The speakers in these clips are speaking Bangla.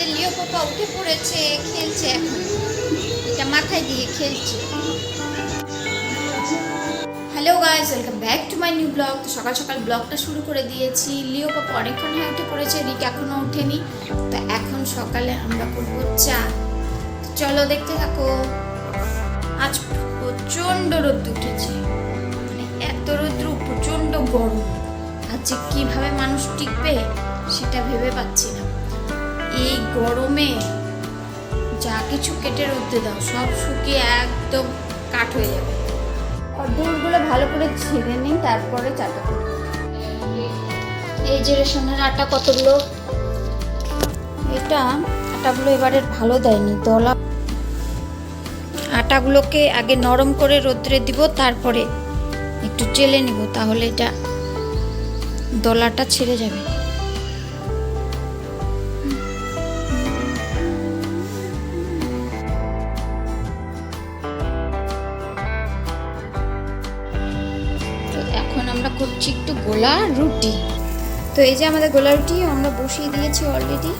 আমাদের লিও পাপা উঠে পড়েছে, খেলছে এখন। এটা মাথায় দিয়ে খেলছে। Hello guys welcome back to my new blog তো সকাল সকাল ব্লগটা শুরু করে দিয়েছি। লিও পাপা অনেকক্ষণ হয়ে উঠে পড়েছে, রিক এখনও ওঠেনি। তো এখন সকালে আমরা করব চা। চলো দেখতে থাকো। আজ প্রচণ্ড রোদ উঠেছে। মানে এত রৌদ্র, প্রচণ্ড গরম। আজ যে কীভাবে মানুষ টিকবে, সেটা ভেবে পাচ্ছি না। এই গরমে যা কিছু কেটে রোদে দাও সব শুকিয়ে একদম কাঠ হয়ে যাবে। অর্ধেকগুলো ভালো করে ছেড়ে নিই তারপরে চাটা করব। এই যে রেশনের আটা কতগুলো? এটা আটাগুলো এবারে ভালো দেয়নি দলা আটাগুলোকে আগে নরম করে রোদ্রে দিব তারপরে একটু চেলে নিব তাহলে এটা দলাটা ছেড়ে যাবে। গোলা রুটি। তো এই যে আমাদের গোলা রুটি, আমরা বসিয়ে দিয়েছি অলরেডি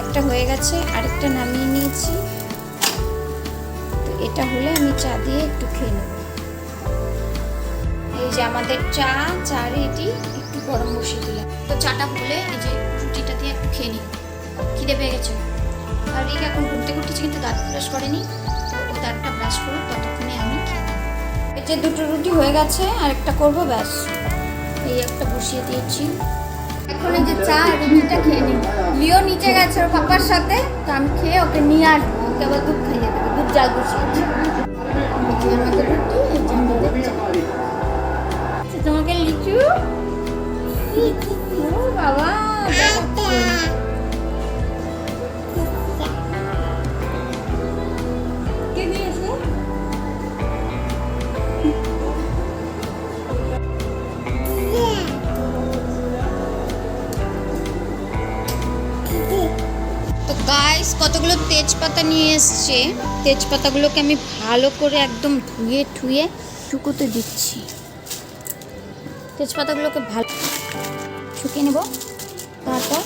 একটা হয়ে গেছে, আরেকটা নামিয়ে নিয়েছি। তো এটা হলে আমি চা দিয়ে একটু খেয়ে নেব। এই যে আমাদের চা চা রেডি একটু গরম বসিয়ে দিলাম। তো চাটা হলে এই যে রুটিটা দিয়ে একটু খেয়ে নিই। খিদে পেয়ে গেছে। আর রিক এখন ঘুরতে ঘুরতেছে কিন্তু দাঁত ব্রাশ করেনি। তো ও দাঁতটা ব্রাশ করুক, ততক্ষণে আমি খেয়ে এই যে দুটো রুটি হয়ে গেছে আর একটা করব, ব্যাস। এই একটা বসিয়ে দিয়েছি এখন এই যে চা রুটিটা খেয়ে নিই লিও নিচে গেছে ওর পাপার সাথে তো আমি খেয়ে ওকে নিয়ে আসব ওকে আবার দুধ খাইয়ে দেবো দুধ জাল বসিয়েছি আমাদের রুটি চা আচ্ছা, তোমাকে লিচু বাবা তেজপাতা নিয়ে এসছে। তেজপাতাগুলোকে আমি ভালো করে একদম ধুয়ে ঠুয়ে শুকোতে দিচ্ছি। তেজপাতাগুলোকে ভালো শুকিয়ে নেব। তারপর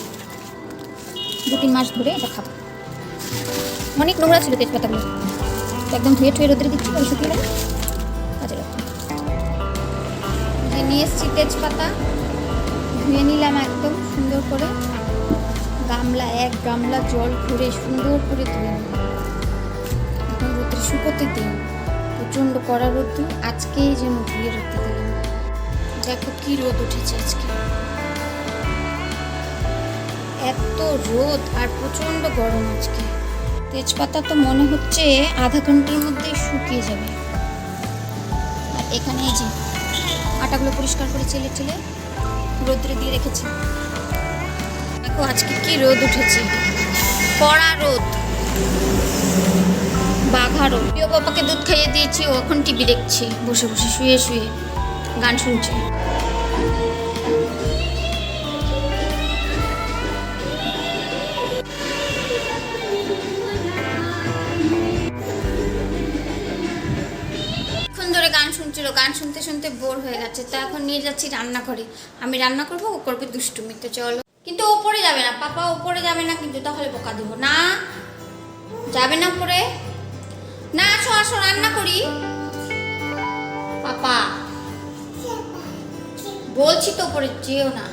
দু তিন মাস ধরে এটা খাব। অনেক নোংরা ছিল তেজপাতাগুলো। একদম ধুয়ে ঠুয়ে রোদ্রে দিচ্ছি ওই শুকিয়ে গেলে কাজে নিয়ে এসছি তেজপাতা। ধুয়ে নিলাম একদম সুন্দর করে। গামলা, এক গামলা জল ভরে সুন্দর করে ধুয়ে নিলাম। এখন রোদ্রে শুকোতে দিন প্রচণ্ড কড়া রোদ্দু আজকেই যেন ধুয়ে রাখতে দিলাম। দেখো কি রোদ উঠেছে আজকে। এত রোদ আর প্রচণ্ড গরম আজকে। তেজপাতা তো মনে হচ্ছে আধা ঘণ্টার মধ্যেই শুকিয়ে যাবে। আর এখানে এই যে আটাগুলো পরিষ্কার করে চেলে চেলে রোদ্রে দিয়ে রেখেছি। দেখো আজকে কি রোদ উঠেছে। কড়া রোদ। বাঘা রোদ। প্রিয় বাবাকে দুধ খাইয়ে দিয়েছি, ও এখন টিভি দেখছে। বসে বসে শুয়ে শুয়ে গান শুনছে। গান শুনছিল গান শুনতে শুনতে বোর হয়ে গেছে। তো এখন নিয়ে যাচ্ছি রান্না করে আমি রান্না করব, ও করবে দুষ্টুমি। তো চলো। কিন্তু ওপরে যাবে না, পাপা ওপরে যাবে না কিন্তু তাহলে বোকা দেবো। না, যাবে না উপরে। না, আসো আসো, রান্না করি। পাপা, বলছি তো উপরে যেও না।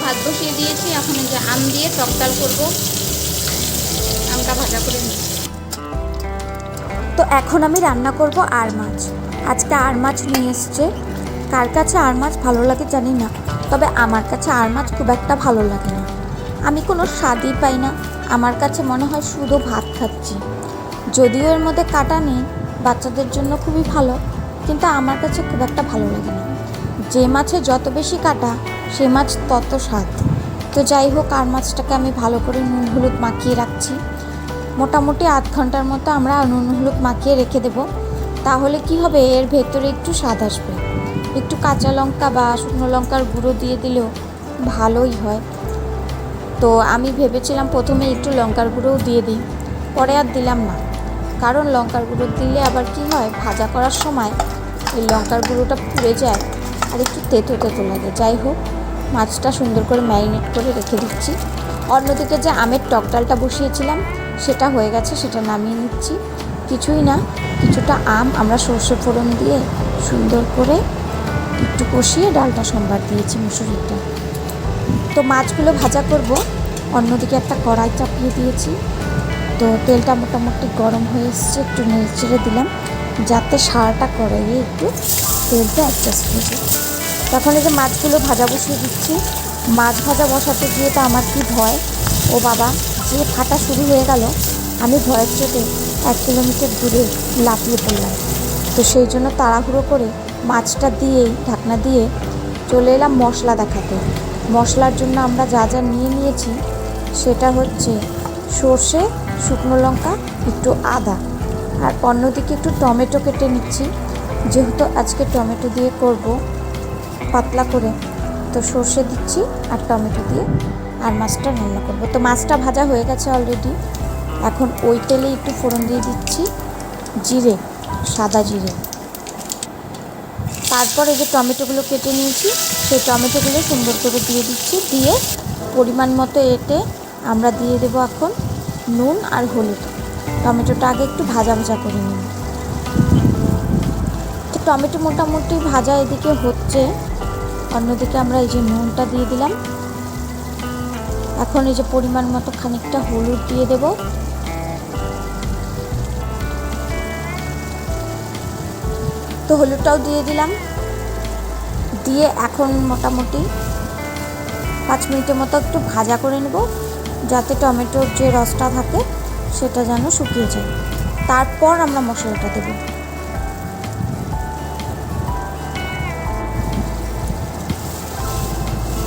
ভাত বসিয়ে দিয়েছি, এখন যে আম দিয়ে টক ডাল করব। আমটা ভাজা করে নিই। তো এখন আমি রান্না করব আর মাছ আজকে আর মাছ নিয়ে এসছে। কার কাছে আর মাছ ভালো লাগে জানি না। তবে আমার কাছে আর মাছ খুব একটা ভালো লাগে না। আমি কোনো স্বাদই পাই না। আমার কাছে মনে হয় শুধু ভাত খাচ্ছি। যদিও এর মধ্যে কাটা নেই, বাচ্চাদের জন্য খুবই ভালো, কিন্তু আমার কাছে খুব একটা ভালো লাগে না। যে মাছে যত বেশি কাটা, সে মাছ তত স্বাদ। তো যাই হোক, আর মাছটাকে আমি ভালো করে নুন হলুদ মাখিয়ে রাখছি। মোটামুটি আধ ঘণ্টার মতো আমরা নুন হলুদ মাখিয়ে রেখে দেব। তাহলে কি হবে? এর ভেতরে একটু স্বাদ আসবে। একটু কাঁচা লঙ্কা বা শুকনো লঙ্কার গুঁড়ো দিয়ে দিলেও ভালোই হয়। তো আমি ভেবেছিলাম প্রথমে একটু লঙ্কার গুঁড়োও দিয়ে দিই, পরে আর দিলাম না। কারণ লঙ্কার গুঁড়ো দিলে আবার কি হয়, ভাজা করার সময় এই লঙ্কার গুঁড়োটা পুড়ে যায় আর একটু তেতো তেতো লাগে। যাই হোক, মাছটা সুন্দর করে ম্যারিনেট করে রেখে দিচ্ছি। অন্যদিকে যে আমের টক ডালটা বসিয়েছিলাম, সেটা হয়ে গেছে, সেটা নামিয়ে নিচ্ছি। কিছুই না, কিছুটা আম, আমরা সর্ষে ফোড়ন দিয়ে সুন্দর করে একটু কষিয়ে ডালটা সম্বার দিয়েছি মুসুরির ডাল তো মাছগুলো ভাজা করব, অন্যদিকে একটা কড়াই চাপিয়ে দিয়েছি। তো তেলটা মোটামুটি গরম হয়ে এসছে, একটু নেড়ে দিলাম, যাতে সারাটা কড়াইয়ে একটু তেলটা অ্যাডজাস্ট হয়ে তখন এই যে মাছগুলো ভাজা বসিয়ে দিচ্ছি। মাছ ভাজা বসাতে গিয়ে তো আমার কি ভয়? ও বাবা, যে ফাটা শুরু হয়ে গেল, আমি ভয়ের চোটে এক কিলোমিটার দূরে লাফিয়ে পড়লাম। তো সেই জন্য তাড়াহুড়ো করে মাছটা দিয়েই, ঢাকনা দিয়ে চলে এলাম মশলা দেখাতে। মশলার জন্য আমরা যা যা নিয়ে নিয়েছি, সেটা হচ্ছে সর্ষে, শুকনো লঙ্কা, একটু আদা। আর অন্যদিকে একটু টমেটো কেটে নিচ্ছি। যেহেতু আজকে টমেটো দিয়ে করব পাতলা করে, তো সর্ষে দিচ্ছি আর টমেটো দিয়ে আর মাছটা রান্না করব। তো মাছটা ভাজা হয়ে গেছে অলরেডি এখন ওই তেলে একটু ফোড়ন দিয়ে দিচ্ছি। জিরে, সাদা জিরে। তারপরে যে টমেটোগুলো কেটে নিয়েছি, সেই টমেটোগুলো সুন্দর করে দিয়ে দিচ্ছি। দিয়ে পরিমাণ মতো এতে আমরা দিয়ে দেবো এখন নুন আর হলুদ। টমেটোটা আগে একটু ভাজা ভাজা করে নিন তো টমেটো মোটামুটি ভাজা এদিকে হচ্ছে। অন্যদিকে আমরা এই যে নুনটা দিয়ে দিলাম। এখন এই যে পরিমাণ মতো খানিকটা হলুদ দিয়ে দেব। তো হলুদটাও দিয়ে দিলাম। দিয়ে এখন মোটামুটি পাঁচ মিনিটের মতো একটু ভাজা করে নেব, যাতে টমেটোর যে রসটা থাকে সেটা যেন শুকিয়ে যায়। তারপর আমরা মশলাটা দেব।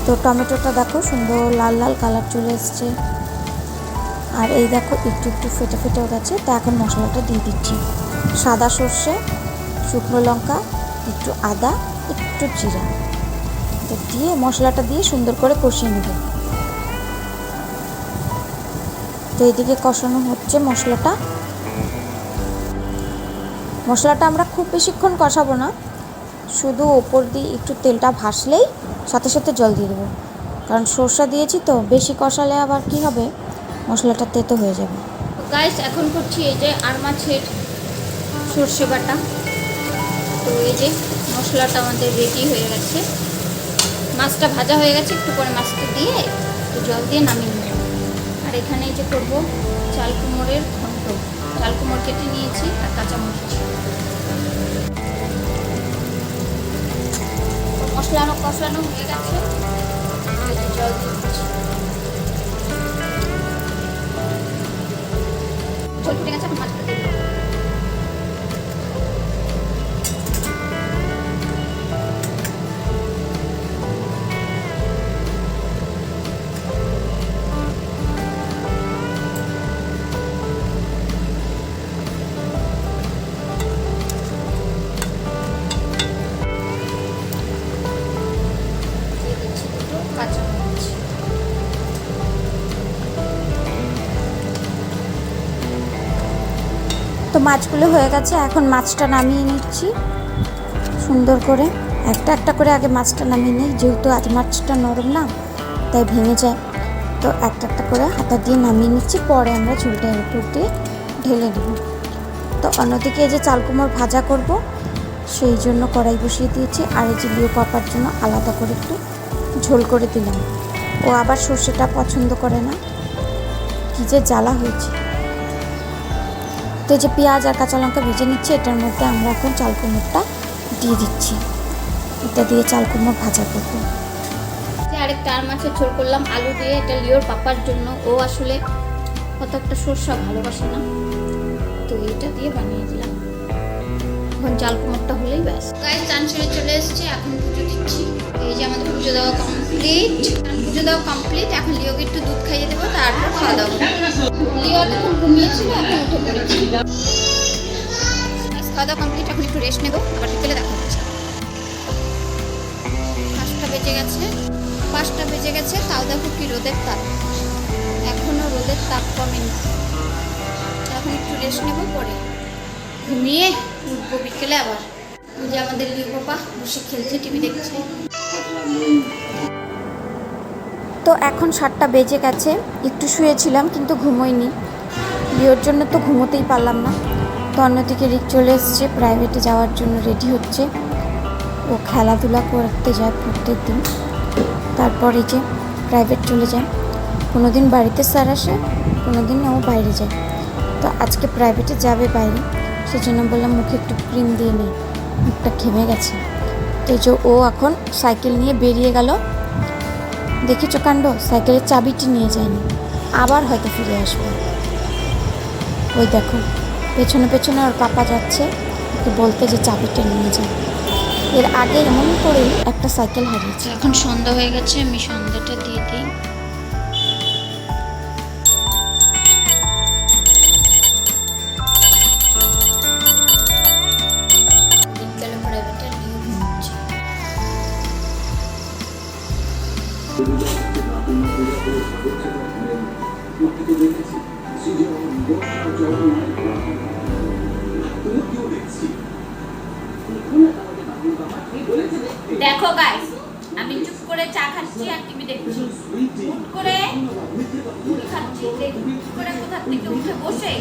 তো টমেটোটা দেখো সুন্দর লাল লাল কালার চলে এসছে। আর এই দেখো একটু একটু ফেটে ফেটেও গেছে, তা এখন মশলাটা দিয়ে দিচ্ছি। সাদা সর্ষে শুকনো লঙ্কা, একটু আদা, একটু জিরা। তো দিয়ে মশলাটা দিয়ে সুন্দর করে কষিয়ে নেব। তো এদিকে কষানো হচ্ছে মশলাটা। মশলাটা আমরা খুব বেশিক্ষণ কষাবো না। শুধু ওপর দিয়ে একটু তেলটা ভাসলেই সাথে সাথে জল দিয়ে দেবো। কারণ সর্ষা দিয়েছি তো, বেশি কষালে আবার কি হবে? মশলাটা তেতো হয়ে যাবে। গাইস এখন করছি এই যে আর মাছের সর্ষে বাটা। তো এই যে মশলাটা আমাদের রেডি হয়ে গেছে। মাছটা ভাজা হয়ে গেছে, একটু পরে মাছটা দিয়ে একটু জল দিয়ে নামিয়ে নেব। আর এখানে যে করব চাল কুমড়ের ঘন্ট। চাল কুমড় কেটে নিয়েছি আর কাঁচামরিচ মশলানো কষানো হয়ে গেছে। জল দিয়ে ঝোল ফুটে গেছে মাছটা মাছগুলো হয়ে গেছে, এখন মাছটা নামিয়ে নিচ্ছি। সুন্দর করে একটা একটা করে আগে মাছটা নামিয়ে নিই, যেহেতু আজ মাছটা নরম না, তাই ভেঙে যায়। তো একটা একটা করে হাতা দিয়ে নামিয়ে নিচ্ছি, পরে আমরা এর উপর দিয়ে ঢেলে নেব। তো অন্যদিকে এই যে চালকুমড় ভাজা করব, সেই জন্য কড়াই বসিয়ে দিয়েছি, আর এই যে লিও পাপার জন্য আলাদা করে একটু ঝোল করে দিলাম। ও আবার সর্ষেটা পছন্দ করে না, কী যে জ্বালা হয়েছে। তো যে পেঁয়াজ আর কাঁচা লঙ্কা ভেজে নিচ্ছি, এটার মধ্যে আমরা এখন চাল কুমড়োটা দিয়ে দিচ্ছি। এটা দিয়ে চাল কুমড়ো ভাজা করব। আরেকটা আর মাছের ঝোল করলাম, আলু দিয়ে, এটা লিওর পাপার জন্য। ও আসলে কত একটা সর্ষা ভালোবাসে না। তো এটা দিয়ে বানিয়ে দিলাম। এখন চাল কুমড়টা হলেই ব্যাস। গায়ে চান চলে এসেছে, এখন পুজো দিচ্ছি। এই যে আমাদের পুজো দেওয়া কমপ্লিট পুজো দেওয়া কমপ্লিট এখন লিওকে একটু দুধ খাইয়ে দেবো, তারপর খাওয়া দাওয়া লিও তখন ঘুমিয়েছিল, এখন উঠে পড়েছি। খাওয়া দাওয়া কমপ্লিট এখন একটু রেস্ট নেব, আবার বিকেলে দেখা হচ্ছে। পাঁচটা বেজে গেছে, পাঁচটা বেজে গেছে, তাও দেখো কি রোদের তাপ। এখনও রোদের তাপ কমেনি। এখন একটু রেস্ট নেব, পরে ঘুমিয়ে উঠবো বিকেলে আবার। যে আমাদের লিও বাবা বসে খেলছে টিভি দেখছে। তো এখন সাতটা বেজে গেছে। একটু শুয়েছিলাম কিন্তু ঘুমোইনি। লিওর জন্য তো ঘুমোতেই পারলাম না। তো অন্যদিকে রিক চলে এসছে প্রাইভেটে যাওয়ার জন্য রেডি হচ্ছে। ও খেলাধুলা করতে যায় প্রত্যেক দিন। তারপর যে প্রাইভেট চলে যায়। কোনো দিন বাড়িতে স্যার আসে কোনো দিন ও বাইরে যায়। তো আজকে প্রাইভেটে যাবে বাইরে। সেজন্য বললাম মুখে একটু ক্রিম দিয়ে নেই মুখটা ঘেমে গেছে। তো যে ও এখন সাইকেল নিয়ে বেরিয়ে গেল। দেখেছ কাণ্ড? সাইকেলের চাবিটি নিয়ে যায়নি। আবার হয়তো ফিরে আসবে। ওই দেখো, পেছনে পেছনে ওর পাপা যাচ্ছে, ওকে বলতে যে চাবিটা নিয়ে যায় এর আগে এমন করে একটা সাইকেল হারিয়েছে। এখন সন্ধ্যা হয়ে গেছে, আমি সন্ধ্যাটা দিয়ে দিই। দেখো গাইস আমি চুপ করে চা খাচ্ছি আর টিভি দেখছি। হুট করে মুড়ি খাচ্ছি হুট করে কোথা থেকে উঠে বসে,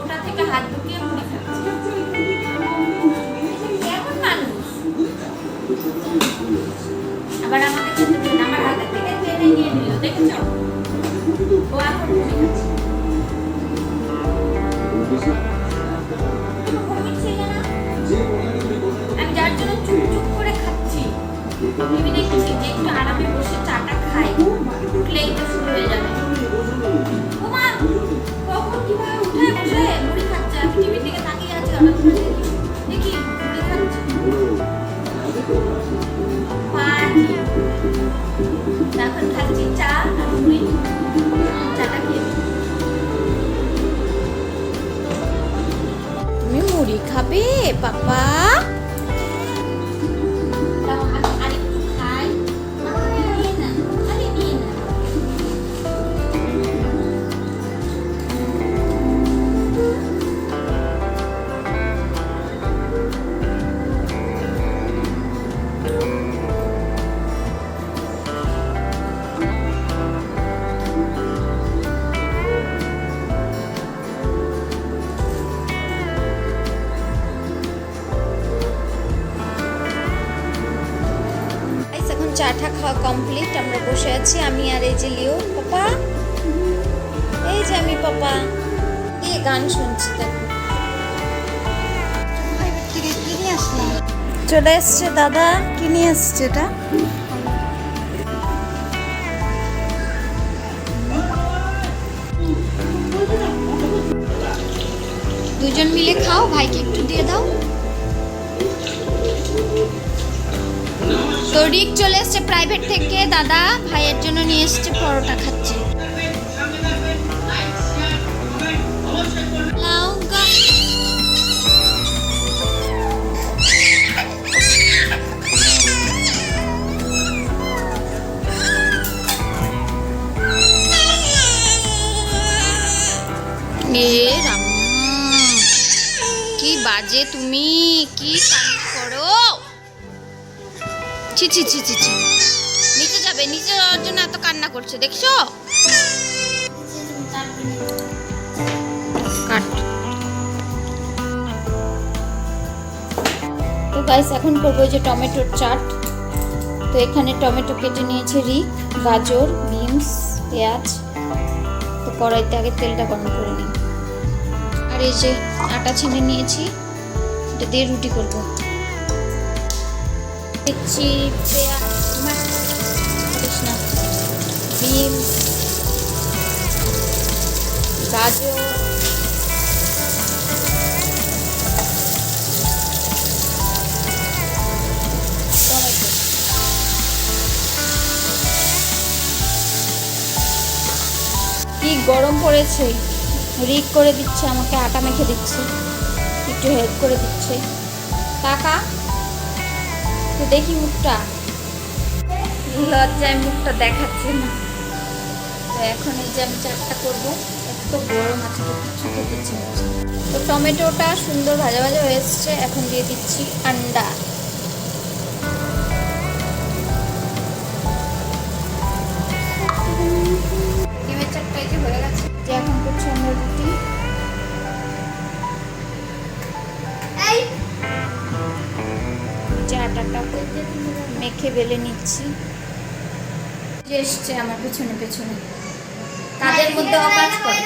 ওটা থেকে হাত ঢুকিয়ে মুড়ি খাচ্ছি। নিয়ে নিল? আমি যার জন্য চুপ চুপ করে খাচ্ছি টিভি দেখছি যে একটু আরামে বসে চাটা খাই উঠলেই তো শুরু হয়ে যাবে টিভির দিকে তাকিয়ে আছি কমপ্লিট আমরা বসে আছি। আমি আর এই যে লিও। পাপা? এই যে আমি পাপা। দিয়ে গান শুনছি চলে এসছে দাদা। কি নিয়ে এসছে এটা? দুজন মিলে খাও, ভাইকে একটু দিয়ে দাও। তো রিক চলে এসছে প্রাইভেট থেকে। দাদা ভাইয়ের জন্য নিয়ে এসছে পরোটা খাচ্ছে। কি বাজে তুমি, কি ছি ছি ছি ছি। নিচে যাবে, নিচে যাওয়ার জন্য এত কান্না করছে, দেখছ? তো গাইস এখন করব যে টমেটোর চাট। তো এখানে টমেটো কেটে নিয়েছে রিক, গাজর, বিনস, পেঁয়াজ। তো কড়াইতে আগে তেলটা গরম করে নিই। আর এই যে আটা ছেনে নিয়েছি, এটা দিয়ে রুটি করব। করিস না বিনস গাজর কি গরম পড়েছে। রিক করে দিচ্ছে, আমাকে আটা মেখে দিচ্ছে। একটু হেল্প করে দিচ্ছে। টাকা একটু দেখি মুখটা। লজ্জায় মুখটা দেখাচ্ছে না। এখন এই যে আমি চাটটা করব এত গরম আছে কিছু খেতে তো টমেটোটা সুন্দর ভাজা ভাজা হয়ে এসছে, এখন দিয়ে দিচ্ছি আন্ডা। ডিমের চারটা হয়ে গেছে, যে এখন করছি আমরা রুটি। আটাটা মেখে বেলে নিচ্ছি। এসছে আমার পেছনে পেছনে। তাদের মধ্যে অকাজ করে।